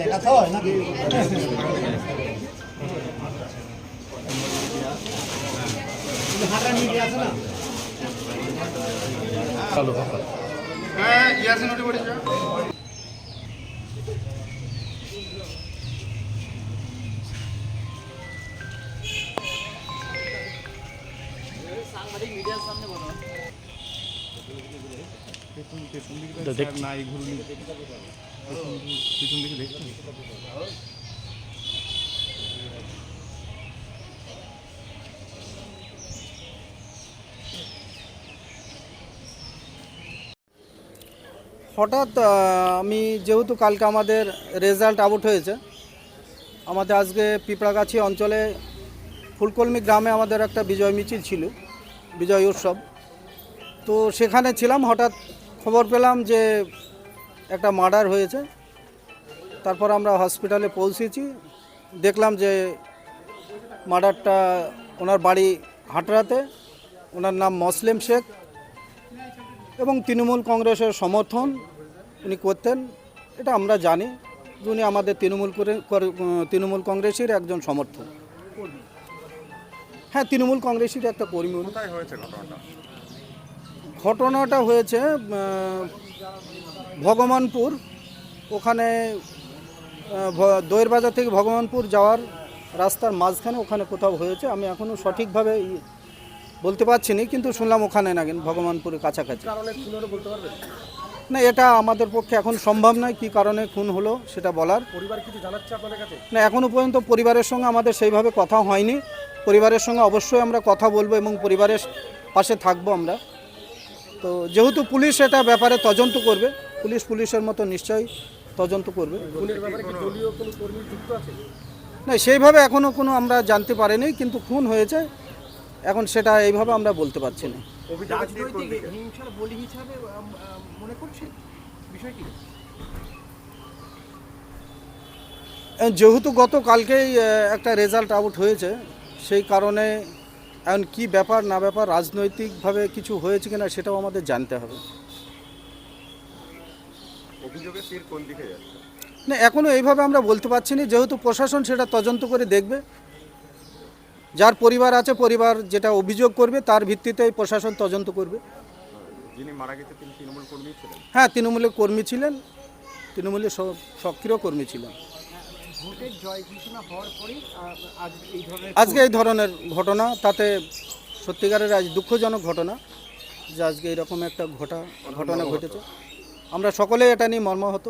দেখাতে হয় ইয়াসিন উঠে পড়েছে নাই ঘুরুনি পিছন দিকে দেখছেন হঠাৎ আমি যেহেতু কালকে আমাদের রেজাল্ট আউট হয়েছে আমাদের আজকে পিঁপড়াগাছি অঞ্চলে ফুলকলমি গ্রামে আমাদের একটা বিজয় মিছিল ছিল বিজয় উৎসব। তো সেখানে ছিলাম হঠাৎ খবর পেলাম যে একটা মার্ডার হয়েছে। তারপর আমরা হসপিটালে পৌঁছেছি। দেখলাম যে মার্ডারটা ওনার বাড়ি হাটরাতে। ওনার নাম মসলিম শেখ এবং তৃণমূল কংগ্রেসের সমর্থন উনি করতেন, এটা আমরা জানি। উনি আমাদের তৃণমূল তৃণমূল কংগ্রেসের একজন সমর্থক। হ্যাঁ তৃণমূল কংগ্রেসের একটা কর্মী হয়েছে ঘটনাটা হয়েছে ভগবানপুর। ওখানে আহ, ভ- দইয়ের বাজার থেকে ভগবানপুর যাওয়ার রাস্তার মাঝখানে ওখানে কোথাও হয়েছে। আমি এখনও সঠিকভাবে বলতে পারছি না কিন্তু শুনলাম ওখানে না কিন্তু ভগবানপুরের কাছাকাছি। না এটা আমাদের পক্ষে এখন সম্ভব নয় কী কারণে খুন হলো সেটা বলার। পরিবার কিছু জানাচ্ছে আপনাদের কাছে? না এখনও পর্যন্ত পরিবারের সঙ্গে আমাদের সেইভাবে কথা হয়নি। পরিবারের সঙ্গে অবশ্যই আমরা কথা বলব এবং পরিবারের পাশে থাকব আমরা। তো যেহেতু পুলিশ এটা ব্যাপারে তদন্ত করবে পুলিশ পুলিশের মতো নিশ্চয়ই তদন্ত করবে। খুনের ব্যাপারে কি দলীয় কোনো কর্মী যুক্ত আছে? না সেইভাবে এখনও কোনো আমরা জানতে পারিনি কিন্তু খুন হয়েছে। এখন সেটা এইভাবে আমরা বলতে পারছি না। যেহেতু গতকালকেই আহ, একটা রেজাল্ট আউট হয়েছে সেই কারণে এখন কি ব্যাপার না ব্যাপার রাজনৈতিকভাবে কিছু হয়েছে কিনা সেটাও আমাদের জানতে হবে। না এখনও এইভাবে আমরা বলতে পারছি না যেহেতু প্রশাসন সেটা তদন্ত করে দেখবে। যার পরিবার আছে পরিবার যেটা অভিযোগ করবে তার ভিত্তিতেই প্রশাসন তদন্ত করবে। হ্যাঁ তৃণমূলের কর্মী ছিলেন তৃণমূলের সক্রিয় কর্মী ছিলেন। ভোটের জয় ঘোষণা হওয়ার পরেই আহ, আজ এই ধরনের আজকে এই ধরনের ঘটনা তাতে সত্যিকারের আজ দুঃখজনক ঘটনা যে আজকে এরকম একটা ঘটা ঘটনা ঘটেছে। আমরা সকলেই এটা নিয়ে মর্মাহত।